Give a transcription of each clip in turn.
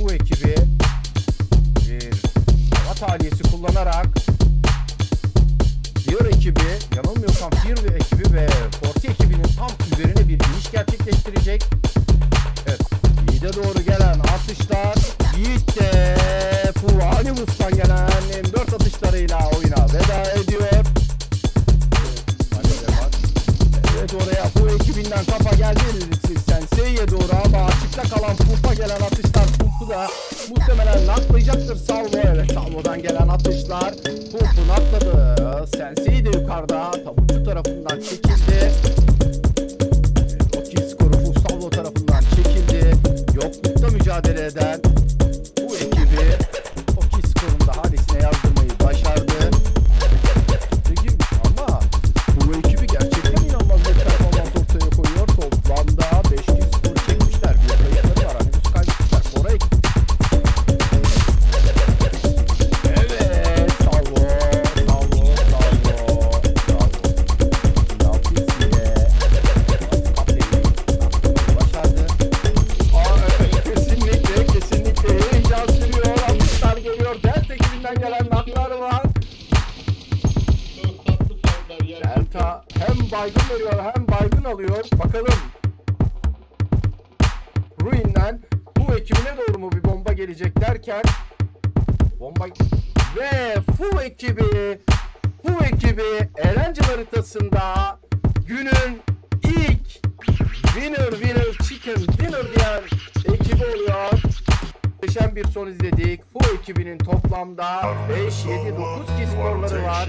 bu ekibi bir hava tahliyesi kullanarak Fear ekibi, yanılmıyorsam Fear ekibi ve Forti ekibinin tam üzerine bir iniş gerçekleştirecek. Evet, Yiğit'e doğru gelen atışlar Yiğit de Fuhanibus'tan gelen M4 atışlarıyla oraya bu ekibinden kafa geldi Sensei'ye doğru ama açıkta kalan Pump'a gelen atışlar Pump'u da muhtemelen naklayacaktır Salvo. Evet Salvo'dan gelen atışlar Pump'u nakladı. Sensei de yukarıda tabutçu tarafından çekildi. Hem baygın veriyor hem baygın alıyor. Bakalım. Ruin'den bu ekibine doğru mu bir bomba gelecek derken bomba ve Fu ekibi Fu ekibi Erencil haritasında günün ilk winner winner chicken dinner diyen ekibi oluyor. Muhteşem bir son izledik. Fu ekibinin toplamda 5, 7, 9 ki skorları var.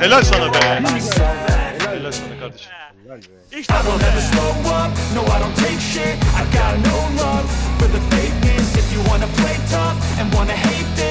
Helal sana be. Helal sana kardeşim. I will never slow